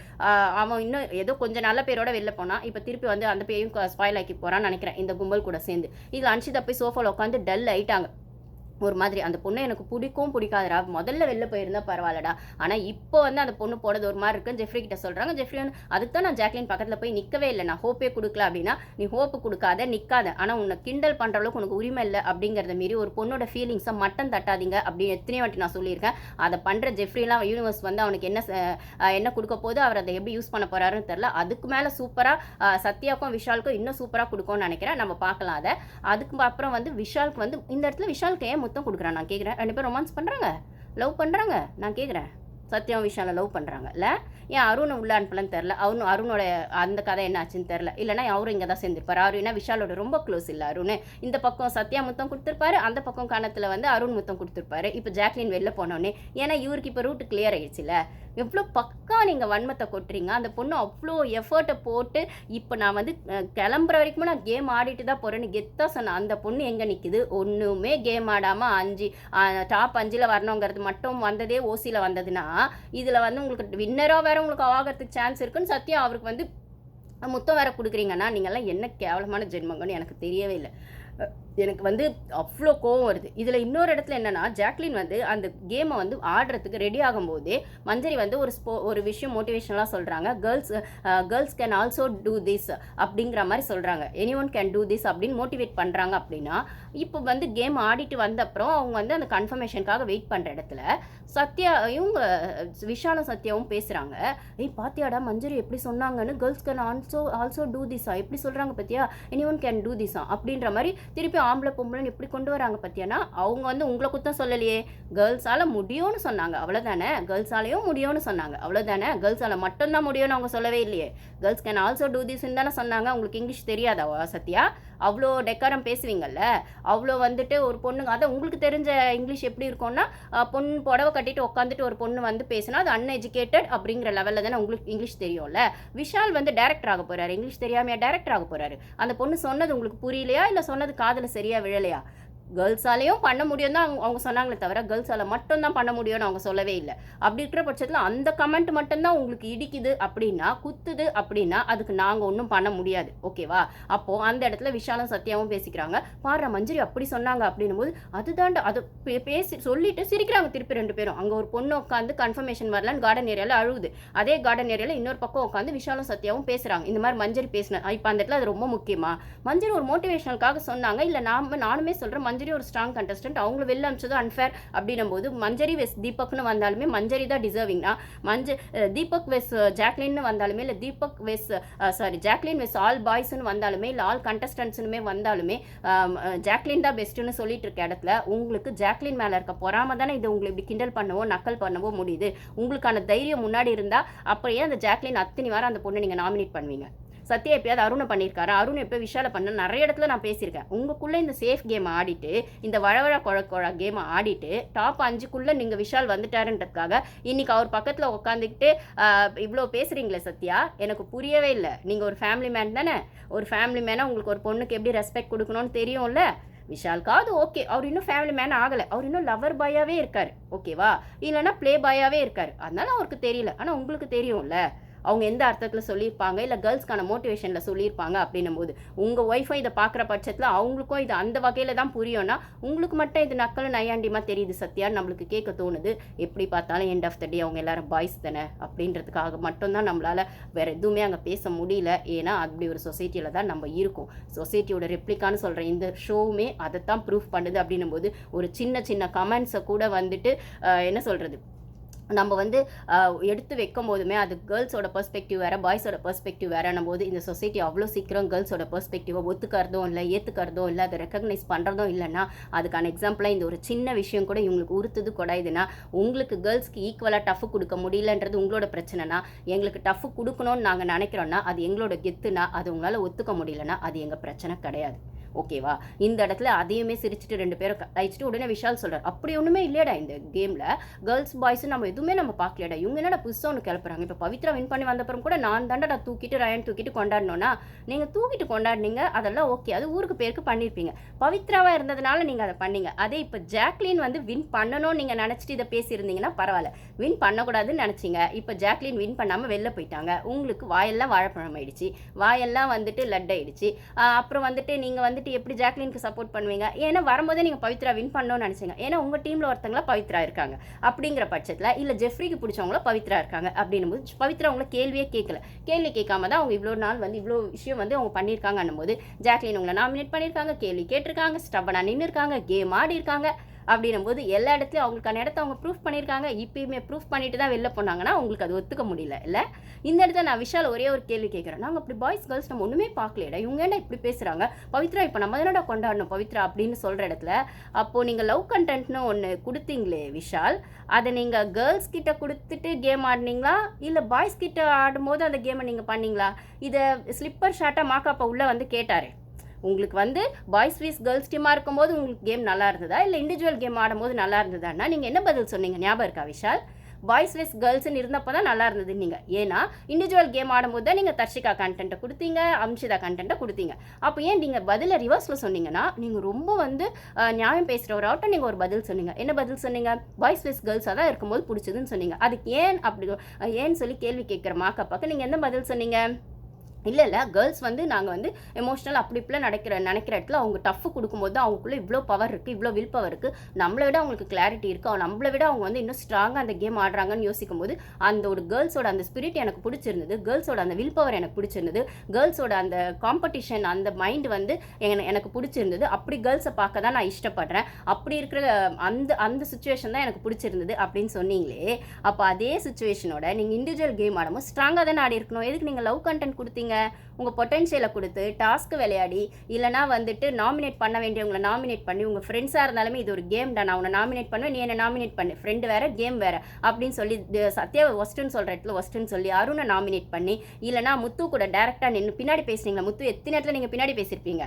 அவன் இன்னும் ஏதோ கொஞ்சம் நல்ல பேரோட வெளில போனான் இப்போ திருப்பி வந்து அந்த பேரையும் ஸ்பாயில் ஆக்கி போகிறான்னு நினைக்கிறேன் இந்த கும்பல் கூட சேர்ந்து. இதில் அன்ஷிதா போய் சோஃபாவில் உட்காந்து டல் ஆயிட்டாங்க. ஒரு மாதிரி. அந்த பொண்ணை எனக்கு பிடிக்கும் பிடிக்காதடா. முதல்ல வெளில போயிருந்தா பரவாயில்லடா. ஆனால் இப்போ வந்து அந்த பொண்ணு போனது ஒரு மாதிரி இருக்குன்னு ஜெஃப்ரி கிட்ட சொல்கிறாங்க ஜெஃப்ரி வந்து அதுக்கு தான் நான் ஜாக்லின் பக்கத்தில் போய் நிற்கவே இல்லை. நான் ஹோப்பே கொடுக்கல அப்படின்னா நீ ஹோப்பு கொடுக்காத நிற்காத ஆனால் உன்னை கிண்டல் பண்ணுற அளவுக்கு உனக்கு உரிமை இல்லை. அப்படிங்கிறத மீறி ஒரு பொண்ணோட ஃபீலிங்ஸை மட்டம் தட்டாதீங்க அப்படின்னு எத்தனையோ வாட்டி நான் சொல்லியிருக்கேன். அதை பண்ணுற ஜெஃப்ரிலாம் யூனிவர்ஸ் வந்து அவனுக்கு என்ன என்ன கொடுக்க போது அவர் அதை எப்படி யூஸ் பண்ண போகிறாருன்னு தெரில அதுக்கு மேலே சூப்பராக சத்யாவுக்கும் விஷாலுக்கும் இன்னும் சூப்பராக கொடுக்கும்னு நினைக்கிறேன். நம்ம பார்க்கலாம் அதை. அதுக்கு அப்புறம் வந்து விஷாலுக்கு வந்து இந்த இடத்துல விஷாலுக்கு ஏன் முத்தம் கொடுக்குறேன் நான் கேட்குறேன் ரெண்டு பேரும் ரொமான்ஸ் பண்ணுறாங்க லவ் பண்ணுறாங்க நான் கேட்குறேன் சத்யம் விஷாலை லவ் பண்ணுறாங்க இல்லை? ஏன் அருணை உள்ள அனுப்பலன்னு தெரில அருண் அருணோட அந்த கதை என்ன ஆச்சுன்னு தெரில இல்லைனா அவரும் இங்கே தான் சேர்ந்துருப்பார். அருணா விஷாலோட ரொம்ப க்ளோஸ் இல்லை அருண். இந்த பக்கம் சத்யா முத்தம் கொடுத்துருப்பாரு. அந்த பக்கம் கணத்தில் வந்து அருண் முத்தம் கொடுத்துருப்பாரு. இப்போ ஜாக்லின் வெளில போனோடனே ஏன்னா இவருக்கு இப்போ ரூட் கிளியர் ஆயிடுச்சுல. எவ்வளோ பக்கா நீங்கள் வன்மத்தை கொட்டுறீங்க? அந்த பொண்ணு அவ்வளோ எஃபர்ட்டை போட்டு இப்போ நான் வந்து கிளம்புற வரைக்கும் நான் கேம் ஆடிட்டு தான் போகிறேன்னு கெத்தாக சொன்னேன் அந்த பொண்ணு எங்கே நிற்குது ஒன்றுமே கேம் ஆடாமல் அஞ்சு டாப் அஞ்சில் வரணுங்கிறது மட்டும் வந்ததே ஓசியில் வந்ததுன்னா இதில் வந்து உங்களுக்கு வின்னராக வேறு உங்களுக்கு ஆகிறதுக்கு சான்ஸ் இருக்குன்னு சத்தியம் அவருக்கு வந்து முத்தம் வேற கொடுக்குறீங்கன்னா நீங்கள்லாம் என்ன கேவலமான ஜென்மங்கன்னு எனக்கு தெரியவே இல்லை. எனக்கு வந்து அவ்வளோ கோவம் வருது. இதில் இன்னொரு இடத்துல என்னென்னா ஜாக்லின் வந்து அந்த கேமை வந்து ஆடுறதுக்கு ரெடி ஆகும்போதே மஞ்சரி வந்து ஒரு ஸ்போ ஒரு விஷயம் மோட்டிவேஷனலாக சொல்கிறாங்க girls girls can also do this அப்படிங்கிற மாதிரி சொல்கிறாங்க any one can do this அப்படின்னு மோட்டிவேட் பண்ணுறாங்க அப்படின்னா இப்போ வந்து கேம் ஆடிட்டு வந்த அப்புறம் அவங்க வந்து அந்த கன்ஃபர்மேஷனுக்காக வெயிட் பண்ணுற இடத்துல சத்யாவையும் விஷால விஷாலும் சத்யாவும் பேசுகிறாங்க ஏய் பாத்தியாடா மஞ்சரி எப்படி சொன்னாங்கன்னு? Girls can also also do திஸா எப்படி சொல்கிறாங்க பார்த்தியா எனி ஒன் கேன் டூ திஸா அப்படின்ற மாதிரி திருப்பி ஆம்பளை பொம்பளைன்னு எப்படி கொண்டு வராங்க பார்த்தியானா அவங்க வந்து உங்களை குத்தம் சொல்லலையே. கேர்ள்ஸால் முடியும்னு சொன்னாங்க. அவ்வளோதானே கேர்ள்ஸாலையும் முடியும்னு சொன்னாங்க. அவ்வளோதானே கேர்ள்ஸால் மட்டும்தான் முடியும்னு அவங்க சொல்லவே இல்லையே. கேர்ள்ஸ் கேன் ஆல்சோ டூ திஸ்ன்னு தானே சொன்னாங்க. உங்களுக்கு இங்கிலீஷ் தெரியாதா சத்யா? அவ்வளோ டெக்காரம் பேசுவீங்கல்ல? அவ்வளோ வந்துட்டு ஒரு பொண்ணுங்க அதை உங்களுக்கு தெரிஞ்ச இங்கிலீஷ் எப்படி இருக்கும்னா பொண்ணு புடவை கட்டிட்டு உட்காந்துட்டு ஒரு பொண்ணு வந்து பேசினா அது அன்எஜுகேட்டட் அப்படிங்கிற லெவலில் தானே உங்களுக்கு இங்கிலீஷ் தெரியும்ல? விஷால் வந்து டேரக்டர் ஆக போகிறாரு இங்கிலீஷ் தெரியாமையா டேரக்டர் ஆக போகிறாரு அந்த பொண்ணு சொன்னது உங்களுக்கு புரியலையா? இல்லை சொன்னது காதில் சரியாக விழலையா? கேர்ள்ஸாலேயும் பண்ண முடியும் தான் அவங்க அவங்க சொன்னாங்களே தவிர கேர்ள்ஸால் மட்டும்தான் பண்ண முடியும்னு அவங்க சொல்லவே இல்லை. அப்படி இருக்கிற பட்சத்தில் அந்த கமெண்ட் மட்டும்தான் உங்களுக்கு இடிக்குது அப்படின்னா குத்துது அப்படின்னா அதுக்கு நாங்கள் ஒன்றும் பண்ண முடியாது. ஓகேவா? அப்போது அந்த இடத்துல விஷாலும் சத்யாவும் பேசிக்கிறாங்க. பாரு மஞ்சரி அப்படி சொன்னாங்க அப்படின்னும் போது அதுதான்டா அது பே- பேசி சொல்லிட்டு சிரிக்கிறாங்க திருப்பி ரெண்டு பேரும். அங்கே ஒரு பொண்ணு உட்காந்து கன்ஃபர்மேஷன் வரலன்னு கார்டன் ஏரியாவில் அழுகுது. அதே கார்டன் ஏரியாவில் இன்னொரு பக்கம் உட்காந்து விஷாலும் சத்யாவும் பேசுகிறாங்க இந்த மாதிரி மஞ்சரி பேசின இப்போ அந்த இடத்துல அது ரொம்ப முக்கியமாக மஞ்சரி ஒரு மோட்டிவேஷனலுக்காக சொன்னாங்க. இல்லை நாம நானுமே சொல்கிறேன் மஞ்சரி ஒரு ஸ்ட்ராங் கண்டஸ்டன்ட் அவங்கள வெளில அனுப்பிச்சது அன்ஃபேர் அப்படின்னும் போது மஞ்சரி வெஸ் தீபக்னு வந்தாலுமே மஞ்சரி தான் டிசர்விங்னா மஞ்ச தீபக் வெஸ் ஜாக்லின்னு வந்தாலுமே இல்லை Deepak was sorry Jacqueline was all பாய்ஸ்னு வந்தாலுமே இல்லை ஆல் கண்டஸ்டன்ட்ஸுமே வந்தாலுமே ஜாக்லின் தான் பெஸ்ட்டுன்னு சொல்லிட்டு இருக்க இடத்துல உங்களுக்கு ஜாக்லின் மேலே இருக்க பொறாம தானே இது உங்களை இப்படி கிண்டல் பண்ணவோ நக்கல் பண்ணவோ முடியுது. உங்களுக்கான தைரியம் முன்னாடி இருந்தால் அப்படியே அந்த ஜாக்லின் அத்தனை வாரம் அந்த பொண்ணை நீங்கள் நாமினேட் பண்ணுவீங்க. சத்யா எப்பயாவது அருணை பண்ணியிருக்காரு. அருண் எப்போ விஷால பண்ண நிறைய இடத்துல நான் பேசியிருக்கேன். உங்களுக்குள்ளே இந்த சேஃப் கேம் ஆடிட்டு இந்த வழவழ குழ குழ கேமை ஆடிட்டு டாப் அஞ்சுக்குள்ளே நீங்கள் விஷால் வந்துட்டாருன்றதுக்காக இன்னைக்கு அவர் பக்கத்தில் உட்காந்துக்கிட்டு இவ்வளோ பேசுகிறீங்களே சத்யா? எனக்கு புரியவே இல்லை. நீங்கள் ஒரு ஃபேமிலி மேன் தானே? ஒரு ஃபேமிலி மேனாக உங்களுக்கு ஒரு பொண்ணுக்கு எப்படி ரெஸ்பெக்ட் கொடுக்கணும்னு தெரியும்ல? விஷால்காவது ஓகே அவர் இன்னும் ஃபேமிலி மேன் ஆகலை. அவர் இன்னும் லவர் பாயாகவே இருக்கார். ஓகேவா இல்லைன்னா ப்ளே பாயாகவே இருக்கார். அதனால அவருக்கு தெரியல. ஆனால் உங்களுக்கு தெரியும்ல. அவங்க எந்த அர்த்தத்தில் சொல்லியிருப்பாங்க? இல்லை கேர்ள்ஸ்க்கான மோட்டிவேஷனில் சொல்லியிருப்பாங்க அப்படின்னும் போது உங்கள் ஒய்ஃபை இதை பார்க்குற பட்சத்தில் அவங்களுக்கும் இது அந்த வகையில் தான் புரியும்னா உங்களுக்கு மட்டும் இது நக்கல் நையாண்டிமா தெரியுது சத்யான்னு நம்மளுக்கு கேட்க தோணுது. எப்படி பார்த்தாலும் எண்ட் ஆஃப் த டே அவங்க எல்லாரும் பாய்ஸ் தானே அப்படின்றதுக்காக மட்டும்தான் நம்மளால் வேறு எதுவுமே அங்கே பேச முடியல. ஏன்னா அப்படி ஒரு சொசைட்டியில் தான் நம்ம இருக்கோம். சொசைட்டியோட ரெப்ளிக்கான்னு சொல்கிற இந்த ஷோவுமே அதைத்தான் ப்ரூஃப் பண்ணுது அப்படின்னும் போது ஒரு சின்ன சின்ன கமெண்ட்ஸை கூட வந்துட்டு என்ன சொல்கிறது நம்ம வந்து எடுத்து வைக்கும் போதுமே அது கேர்ள்ஸோட பெர்ஸ்பெக்டிவ் வேறு பாய்ஸோட பெர்ஸ்பெக்டிவ் வேறுன்னும் போது இந்த சொசைட்டி அவ்வளோ சீக்கிரம் கேர்ள்ஸோட பெர்ஸ்பெக்டிவை ஒத்துக்கிறதும் இல்லை ஏற்றுக்கிறதும் இல்லை அதை ரெக்கக்னைஸ் பண்ணுறதும் இல்லைன்னா அதுக்கான எக்ஸாம்பிளாக இந்த ஒரு சின்ன விஷயம் கூட இவங்களுக்கு உறுத்துது குடையுதுன்னா உங்களுக்கு கேர்ள்ஸ்க்கு ஈக்குவலாக டஃப் கொடுக்க முடியலன்றது உங்களோட பிரச்சனைனா எங்களுக்கு டஃப் கொடுக்கணும்னு நாங்கள் நினைக்கிறோன்னா அது எங்களோட கெத்துனா அது உங்களால் ஒத்துக்க முடியலன்னா அது எங்கள் பிரச்சனை கிடையாது. ஓகேவா? இந்த இடத்துல அதையுமே சிரிச்சுட்டு ரெண்டு பேரும் கழிச்சிட்டு உடனே விஷால் சொல்கிறார் அப்படி ஒன்றுமே இல்லையடா இந்த கேமில் கேர்ள்ஸ் பாய்ஸ் நம்ம எதுவுமே நம்ம பார்க்கலடா இவங்க என்னடா புதுசாக ஒன்று கிளப்புறாங்க. இப்போ பவித்ரா வின் பண்ணி வந்தப்புறம் கூட நான் தாண்டா தூக்கிட்டு ரயன் தூக்கிட்டு கொண்டாடணும்னா நீங்கள் தூக்கிட்டு கொண்டாடினீங்க அதெல்லாம் ஓகே அது ஊருக்கு பேருக்கு பண்ணியிருப்பீங்க பவித்ராவாக இருந்ததுனால நீங்கள் அதை பண்ணீங்க. அதே இப்போ ஜாக்லின் வந்து வின் பண்ணணும்னு நீங்கள் நினச்சிட்டு இதை பேசியிருந்தீங்கன்னா பரவாயில்ல. வின் பண்ணக்கூடாதுன்னு நினச்சிங்க. இப்போ ஜாக்லின் வின் பண்ணாமல் வெளில போயிட்டாங்க. உங்களுக்கு வாயெல்லாம் வாழைப்பழம் ஆயிடுச்சு. வாயெல்லாம் வந்துட்டு லட் ஆயிடுச்சு. அப்புறம் வந்துட்டு நீங்கள் வந்துட்டு எப்படி ஜாக்லினுக்கு சப்போர்ட் பண்ணுவீங்க? ஏன்னா வரும்போதே நீங்கள் பவித்ரா வின் பண்ணணும்னு நினச்சிங்க. ஏன்னா உங்கள் டீமில் ஒருத்தங்களா பவித்ரா இருக்காங்க. அப்படிங்கிற பட்சத்தில் இல்லை ஜெஃப்ரிக்கு பிடிச்சவங்கள பவித்ரா இருக்காங்க அப்படின்னும் போது பவித்ரா அவங்கள கேள்வியே கேட்கல கேள்வி கேட்காம தான் அவங்க இவ்வளோ நாள் வந்து இவ்வளோ விஷயம் வந்து அவங்க பண்ணியிருக்காங்கன்னும் போது ஜாக்லின் உங்களை நாமினேட் பண்ணியிருக்காங்க கேள்வி கேட்டிருக்காங்க ஸ்டப்பனாக நின்று இருக்காங்க கேம் ஆடி இருக்காங்க அப்படின்னும் போது எல்லா இடத்துலையும் அவங்களுக்கான இடத்த அவங்க ப்ரூஃப் பண்ணியிருக்காங்க. இப்பயுமே ப்ரூஃப் பண்ணிட்டு தான் வெளில போனாங்கன்னா உங்களுக்கு அது ஒத்துக்க முடியல. இல்லை? இந்த இடத்துல நான் விஷால் ஒரே ஒரு கேள்வி கேட்குறேன். நாங்கள் அப்படி பாய்ஸ் கேர்ள்ஸ் நம்ம ஒன்றுமே பார்க்கலடா இவங்க என்ன இப்படி பேசுகிறாங்க பவித்ரா இப்போ நம்ம தானடா கொண்டாடணும் பவித்ரா அப்படின்னு சொல்கிற இடத்துல அப்போது நீங்கள் லவ் கண்டென்ட்னு ஒன்று கொடுத்தீங்களே விஷால் அதை நீங்கள் கேர்ள்ஸ் கிட்ட கொடுத்துட்டு கேம் ஆடினீங்களா? இல்லை பாய்ஸ் கிட்ட ஆடும்போது அந்த கேமை நீங்கள் பண்ணீங்களா? இதை ஸ்லிப்பர் ஷார்ட்டாக மாக்காப்பா உள்ளே வந்து கேட்டார். உங்களுக்கு வந்து பாய்ஸ் வீஸ் கேர்ள்ஸ் டீமாக இருக்கும்போது உங்களுக்கு கேம் நல்லா இருந்ததா? இல்லை இண்டிவிஜுவல் கேம் ஆடும்போது நல்லா இருந்ததான்னா நீங்கள் என்ன பதில் சொன்னீங்க? ஞாபகம் இருக்கா விஷால்? பாய்ஸ் வெஸ் கேர்ள்ஸ்னு இருந்தப்போ தான் நல்லா இருந்தது நீங்கள் ஏன்னா இண்டிவிஜுவல் கேம் ஆடும்போது தான் நீங்கள் தர்ஷிகா கண்டென்ட்டை கொடுத்தீங்க அம்ஷிதா கண்டென்ட்டை கொடுத்தீங்க. அப்போ ஏன் நீங்கள் பதிலை ரிவர்ஸில் சொன்னீங்கன்னா நீங்கள் ரொம்ப வந்து நியாயம் பேசுகிற ஒரு ஆட்டம் நீங்கள் ஒரு பதில் சொன்னீங்க. என்ன பதில் சொன்னீங்க? பாய்ஸ் வெஸ் கேர்ள்ஸாக தான் இருக்கும்போது பிடிச்சதுன்னு சொன்னீங்க. அதுக்கு ஏன் அப்படி ஏன்னு சொல்லி கேள்வி கேட்குற மாக்கப்பாக்கு நீங்கள் என்ன பதில் சொன்னீங்க? இல்லை இல்லை கேர்ள்ஸ் வந்து நாங்கள் வந்து எமோஷனல் அப்படி இப்படிலாம் நடக்கிற நினைக்கிற இடத்துல அவங்க டஃப் கொடுக்கும்போது அவங்களுக்குள்ளே இவ்வளோ பவர் இருக்குது இவ்வளோ வில் பவர் இருக்குது நம்மளை விட அவங்களுக்கு கிளாரிட்டி இருக்குது அவங்க நம்மளை விட அவங்க வந்து இன்னும் ஸ்ட்ராங்காக அந்த கேம் ஆடுறாங்கன்னு யோசிக்கும் போது அந்த ஒரு கேர்ள்ஸோட அந்த ஸ்பிரிட் எனக்கு பிடிச்சிருந்தது. கேர்ள்ஸோட அந்த வில் பவர் எனக்கு பிடிச்சிருந்தது. கேர்ள்ஸோட அந்த காம்படிஷன் அந்த மைண்ட் வந்து எனக்கு பிடிச்சிருந்தது. அப்படி கேர்ள்ஸை பார்க்க தான் நான் இஷ்டப்படுறேன். அப்படி இருக்கிற அந்த அந்த சுச்சுவேஷன் தான் எனக்கு பிடிச்சிருந்தது அப்படின்னு சொன்னீங்களே அப்போ அதே சுச்சுவேஷனோட நீங்கள் இண்டிவிஜுவல் கேம் ஆடும்போது ஸ்ட்ராங்காக தானே ஆடி இருக்கணும் எதுக்கு நீங்கள் லவ் கண்டென்ட் கொடுத்தீங்க? உங்கள் பொட்டென்ஷியலை கொடுத்து டாஸ்க்கு விளையாடி இல்லைனா வந்துட்டு நாமினேட் பண்ண வேண்டியவங்களை நாமினேட் பண்ணி உங்கள் ஃப்ரெண்ட்ஸாக இருந்தாலுமே இது ஒரு கேம் தான். நான் உன்னை நாமினேட் பண்ணுவேன் நீ என்ன நாமினேட் பண்ணு. ஃப்ரெண்டு வேறு கேம் வேறு. அப்படின்னு சொல்லி சத்யா சத்யாவை ஒஸ்ட்டுன்னு சொல்கிற இடத்துல ஒஸ்ட்டுன்னு சொல்லி அருணை நாமினேட் பண்ணி இல்லைனா முத்து கூட டேரெக்டாக நின்று பின்னாடி பேசுனீங்களா முத்து? எத்தனை இடத்துல நீங்கள் பின்னாடி பேசியிருப்பீங்க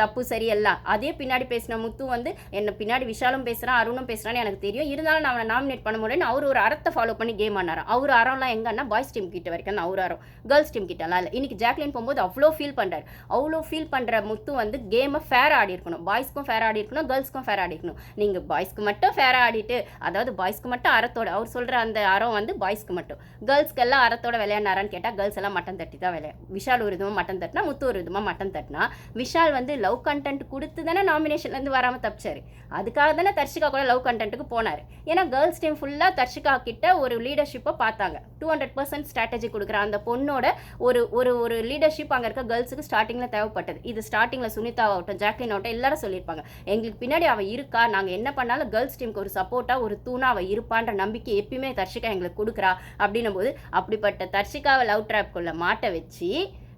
தப்பு சரி எல்லாம். அதே பின்னாடி பேசின முத்து வந்து என்னை பின்னாடி விஷாலும் பேசுகிறான் அருணும் பேசுகிறான்னு எனக்கு தெரியும். இருந்தாலும் நான் அவனை நாமினேட் பண்ண முடியலன்னு அவர் ஒரு அறத்தை ஃபாலோ பண்ணி கேம் ஆனாராம். அவர் அறம்லாம் எங்கன்னா பாய்ஸ் டீம் கிட்ட வரைக்கும் தான். அவர் அறம். கேர்ள்ஸ் டீம் கிட்டலாம் இல்லை. இன்னைக்கு ஜாக்லின் போகும்போது அவ்வளோ ஃபீல் பண்ணுறாரு அவ்வளோ ஃபீல் பண்ணுற முத்து வந்து கேமை ஃபேர் ஆடி இருக்கணும். பாய்ஸ்க்கும் ஃபேர் ஆடி இருக்கணும் கேர்ள்ஸ்க்கும் ஃபேர் ஆடி இருக்கணும். நீங்கள் பாய்ஸ்க்கு மட்டும் ஃபேர் ஆடிட்டு அதாவது பாய்ஸ்க்கு மட்டும் அறத்தோட அவர் சொல்கிற அந்த அறம் வந்து பாய்ஸ்க்கு மட்டும். கேர்ள்ஸ்க்கு எல்லாம் அறத்தோட விளையாடுறான்னு கேட்டால் கேர்ள்ஸ் எல்லாம் மட்டன் தட்டி தான் விளையா விஷால் ஒரு விதமாக மட்டன் தட்டினா முத்து ஒரு விதமாக மட்டன் தட்டினா விஷால் வந்து லவ் கண்டென்ட் கொடுத்து தானே நாமினேஷன்லேருந்து வராமல் தப்பிச்சார். அதுக்காக தானே தர்ஷிகா கூட லவ் கண்டென்ட்டுக்கு போனார். ஏன்னா கேர்ள்ஸ் டீம் ஃபுல்லாக தர்ஷிகா கிட்ட ஒரு லீடர்ஷிப்பை பார்த்தாங்க. டூ ஹண்ட்ரட் பர்சன்ட் ஸ்ட்ராட்டஜி கொடுக்குற அந்த பொண்ணோட ஒரு ஒரு ஒரு லீடர்ஷிப் அங்கே இருக்க கேர்ள்ஸுக்கு ஸ்டார்டிங்கில் தேவைப்பட்டது. இது ஸ்டார்டிங்கில் சுனிதாவாகட்டும் ஜாக்லின் ஆகட்டும் எல்லாரும் சொல்லியிருப்பாங்க. எங்களுக்கு பின்னாடி அவள் இருக்கா? நாங்கள் என்ன பண்ணாலும் கேர்ள்ஸ் டீமுக்கு ஒரு சப்போர்ட்டாக ஒரு தூணாக அவள் இருப்பான்ற நம்பிக்கை எப்பயுமே தர்ஷிகா எங்களுக்கு கொடுக்குறா. அப்படின்னும் போது அப்படிப்பட்ட தர்ஷிகாவை லவ் ட்ராப்குள்ளே மாட்ட வச்சு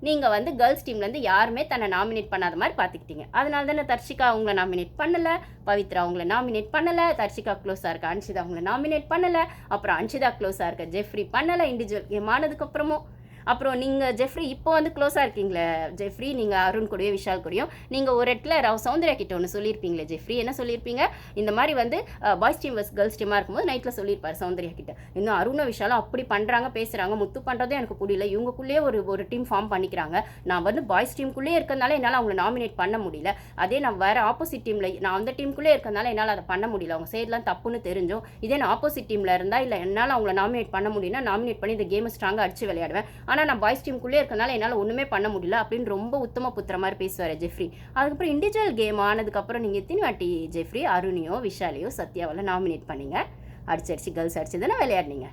நீங்கள் வந்து கேர்ள்ஸ் டீம்லேருந்து யாருமே தன்னை நாமினேட் பண்ணாத மாதிரி பார்த்துக்கிட்டீங்க. அதனால தானே தர்ஷிகா அவங்கள நாமினேட் பண்ணலை பவித்ரா அவங்கள நாமினேட் பண்ணலை தர்ஷிகா க்ளோஸாக இருக்க அன்ஷிதா அவங்கள நாமினேட் பண்ணலை அப்புறம் அன்ஷிதா க்ளோஸாக இருக்க ஜெஃப்ரி பண்ணலை இண்டிவிஜுவல் கேம் ஆனதுக்கப்புறமும் அப்புறம் நீங்கள் ஜெஃப்ரி இப்போ வந்து க்ளோஸாக இருக்கீங்களே? ஜெஃப்ரி நீங்கள் அருண் கூடயோ விஷால் கூடயும் நீங்கள் ஒரு இடத்துல ரவ் சௌந்தர்யா கிட்ட ஒன்று சொல்லியிருப்பீங்களே ஜெஃப்ரி? என்ன சொல்லியிருப்பீங்க? இந்த மாதிரி வந்து பாய்ஸ் டீம் வர்ஸ் கேர்ள்ஸ் டீமாக இருக்கும்போது நைட்டில் சொல்லியிருப்பார் சௌந்தர்யா கிட்ட. இன்னும் அருணும் விஷாலும் அப்படி பண்ணுறாங்க பேசுகிறாங்க முத்து பண்ணுறதும் எனக்கு புரியல. இவங்களுக்குள்ளேயே ஒரு ஒரு டீம் ஃபார்ம் பண்ணிக்கிறாங்க. நான் வந்து பாய்ஸ் டீமுக்குள்ளேயே இருக்கிறதுனால என்னால் அவங்கள நாமினேட் பண்ண முடியல. அதே நான் வேறு ஆப்போசிட் டீமில் நான் அந்த டீமுக்குள்ளே இருக்கிறதுனால என்னால் அதை பண்ண முடியல. அவங்க சைட்லாம் தப்புன்னு தெரிஞ்சும் இதே நான் ஆப்போசிட் டீமில் இருந்தால் இல்லை என்னால் அவங்கள நாமினேட் பண்ண முடியும்னா நாமினேட் பண்ணி இந்த கேமை ஸ்ட்ராங்காக அடிச்சு விளையாடுவேன். ஆனால் நான் பாய்ஸ் டீமுக்குள்ளே இருக்கனால என்னால் ஒன்றுமே பண்ண முடியல அப்படின்னு ரொம்ப உத்தம புத்திர மாதிரி பேசுவார் ஜெஃப்ரி. அதுக்கப்புறம் இண்டிவிஜுவல் கேம் ஆனதுக்கப்புறம் நீங்கள் எத்தனை வாட்டி ஜெஃப்ரி அருணியோ விஷாலையோ சத்யாவெல்லாம் நாமினேட் பண்ணீங்க? அடிச்சு அடிச்சு கேர்ள்ஸ் அடிச்சு தானே விளையாடுனீங்க?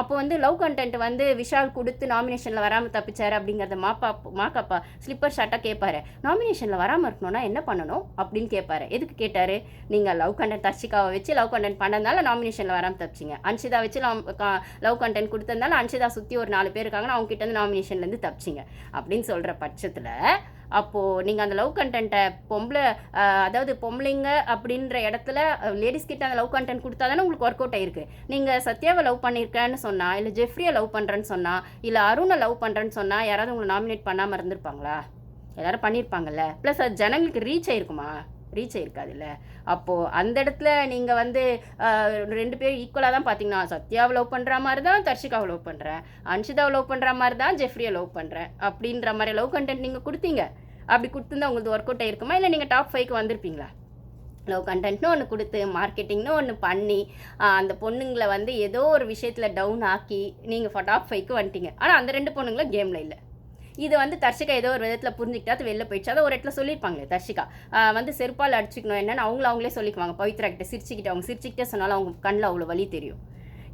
அப்போ வந்து லவ் கண்டென்ட் வந்து விஷால் கொடுத்து நாமினேஷனில் வராமல் தப்பிச்சார் அப்படிங்கிறத மாப்பா மாக்காப்பா ஸ்லிப்பர் ஷார்ட்டாக கேட்பாரு நாமினேஷனில் வராமல் இருக்கணும்னா என்ன பண்ணணும் அப்படின்னு கேட்பாரு எதுக்கு கேட்டார்? நீங்கள் லவ் கண்டென்ட் தர்ஷிகாவை வச்சு லவ் கண்டென்ட் பண்ணதுனால நாமினேஷனில் வராமல் தப்பிச்சிங்க. அன்ஷிதா வச்சு லவ் கண்டென்ட் கொடுத்ததுனால அன்ஷிதா சுற்றி ஒரு நாலு பேர் இருக்காங்கன்னா அவங்க கிட்ட இருந்து நாமினேஷன்லேருந்து தப்பிச்சிங்க. அப்படின்னு சொல்கிற பட்சத்தில் அப்போது நீங்கள் அந்த லவ் கண்டென்ட்டை பொம்பளை அதாவது பொம்பளைங்க அப்படின்ற இடத்துல லேடிஸ் கிட்ட அந்த லவ் கண்டென்ட் கொடுத்தா தானே உங்களுக்கு ஒர்க் அவுட் ஆயிருக்கு. நீங்கள் சத்யாவை லவ் பண்ணியிருக்கேன்னு சொன்னால் இல்லை ஜெஃப்ரியை லவ் பண்ணுறேன்னு சொன்னால் இல்லை அருணை லவ் பண்ணுறேன்னு சொன்னால் யாராவது உங்களை நாமினேட் பண்ணாமல் இருந்திருப்பாங்களா? எல்லாரும் பண்ணியிருப்பாங்கல்ல ப்ளஸ் அது ஜனங்களுக்கு ரீச் ஆயிருக்குமா? ரீச் ஆயிருக்காதுல்ல. அப்போது அந்த இடத்துல நீங்கள் வந்து ரெண்டு பேரும் ஈக்குவலாக தான் பார்த்தீங்கன்னா சத்யாவை லவ் பண்ணுற மாதிரி தான் தர்ஷிகாவை லவ் பண்ணுறேன் அன்ஷிதாவை லவ் பண்ணுற மாதிரி தான் ஜெஃப்ரியை லவ் பண்ணுறேன் அப்படின்ற மாதிரி லவ் கண்டென்ட் நீங்கள் கொடுத்தீங்க. அப்படி கொடுத்துருந்தா உங்களுக்கு ஒர்க் அவுட் ஆயிருக்குமா? இல்லை நீங்கள் டாப் ஃபைவ்க்கு வந்திருப்பீங்களா? லவ் கண்டென்ட்னு ஒன்று கொடுத்து மார்க்கெட்டிங்னு ஒன்று பண்ணி அந்த பொண்ணுங்களை வந்து ஏதோ ஒரு விஷயத்தில் டவுன் ஆக்கி நீங்கள் டாப் ஃபைவ்க்கு வந்துட்டீங்க. ஆனால் அந்த ரெண்டு பொண்ணுங்களும் கேமில் இல்லை. இது வந்து தர்ஷிகா ஏதோ ஒரு விதத்தில் புரிஞ்சுக்கிட்டா அது வெளில போயிடுச்சு. அதை ஒரு இடத்துல சொல்லியிருப்பாங்களே தர்ஷிகா. வந்து செருப்பால் அடிச்சுக்கணும் என்னன்னு அவங்கள அவங்களே சொல்லிக்குவாங்க. பவித்ரா கிட்ட சிரிச்சுக்கிட்டு அவங்க சிரிச்சுக்கிட்டே சொன்னாலும் அவங்க கண்ணில் அவ்வளோ வலி தெரியும்.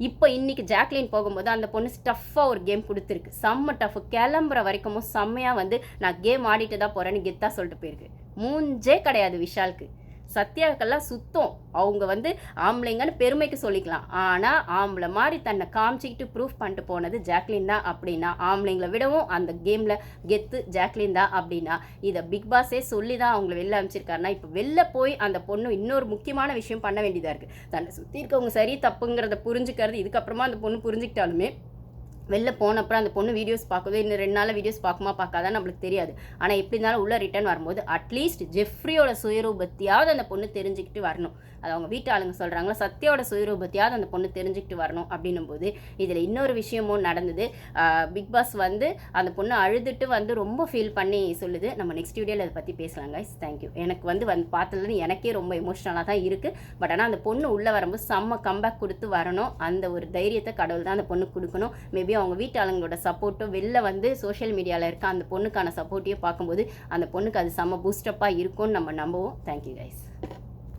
இப்போ இன்றைக்கி ஜாக்லின் போகும்போது அந்த பொண்ணு டஃப்பாக ஒரு கேம் கொடுத்துருக்கு. செம்ம டஃப் கிளம்புற வரைக்கும் செம்மையாக வந்து நான் கேம் ஆடிட்டு தான் போகிறேன்னு கெத்தாக சொல்லிட்டு போயிருக்கு. மூஞ்சே கிடையாது விஷாலுக்கு. சத்யாவுக்கெல்லாம் சுத்தம். அவங்க வந்து ஆம்பளைங்கன்னு பெருமைக்கு சொல்லிக்கலாம். ஆனால் ஆம்பளை மாதிரி தன்னை காமிச்சிக்கிட்டு ப்ரூஃப் பண்ணிட்டு போனது ஜாக்லின் தான் அப்படின்னா ஆம்பளைங்களை விடவும் அந்த கேமில் கெத்து ஜாக்லின் தான் அப்படின்னா இதை பிக் பாஸே சொல்லி தான் அவங்கள வெளில அனுப்பிச்சிருக்காருன்னா இப்போ வெளில போய் அந்த பொண்ணு இன்னொரு முக்கியமான விஷயம் பண்ண வேண்டியதாக இருக்குது தன்னை சுற்றி இருக்கவங்க சரி தப்புங்கிறத புரிஞ்சுக்கிறது இதுக்கப்புறமா அந்த பொண்ணு புரிஞ்சுக்கிட்டாலுமே வெளில போனப்புறம் அந்த பொண்ணு வீடியோஸ் பார்க்குது இன்னும் ரெண்டு நாள் வீடியோஸ் பார்க்குமா பார்க்காதான் நம்மளுக்கு தெரியாது. ஆனால் எப்படி இருந்தாலும் உள்ளே ரிட்டர்ன் வரும்போது அட்லீஸ்ட் ஜெஃப்ரியோட சுயரூபத்தையாவது அந்த பொண்ணு தெரிஞ்சுக்கிட்டு வரணும். அது அவங்க வீட்டு ஆளுங்க சொல்கிறாங்களா சத்யாவோட சுயரூபத்தையாவது அந்த பொண்ணு தெரிஞ்சுக்கிட்டு வரணும் அப்படின்னும் போது இதில் இன்னொரு விஷயமும் நடந்தது. பிக் பாஸ் வந்து அந்த பொண்ணு அழுதுட்டு வந்து ரொம்ப ஃபீல் பண்ணி சொல்லுது. நம்ம நெக்ஸ்ட் வீடியோவில் அதை பற்றி பேசலாம் கைஸ் தேங்க்யூ எனக்கு வந்து வந்து பார்த்ததுலேருந்து எனக்கே ரொம்ப எமோஷ்னலாக தான் இருக்குது பட் ஆனால் அந்த பொண்ணு உள்ளே வரும்போது செம்ம கம்பேக் கொடுத்து வரணும். அந்த ஒரு தைரியத்தை கடவுள் தான் அந்த பொண்ணு கொடுக்கணும். மேபி அவங்க வீட்டு ஆளுங்களோட சப்போர்ட்டும் வெளில வந்து சோஷியல் மீடியாவில் இருக்க அந்த பொண்ணுக்கான சப்போர்ட்டையும் பார்க்கும்போது அந்த பொண்ணுக்கு அது செம்ம பூஸ்டப்பாக இருக்கும்னு நம்ம நம்புவோம். Thank you guys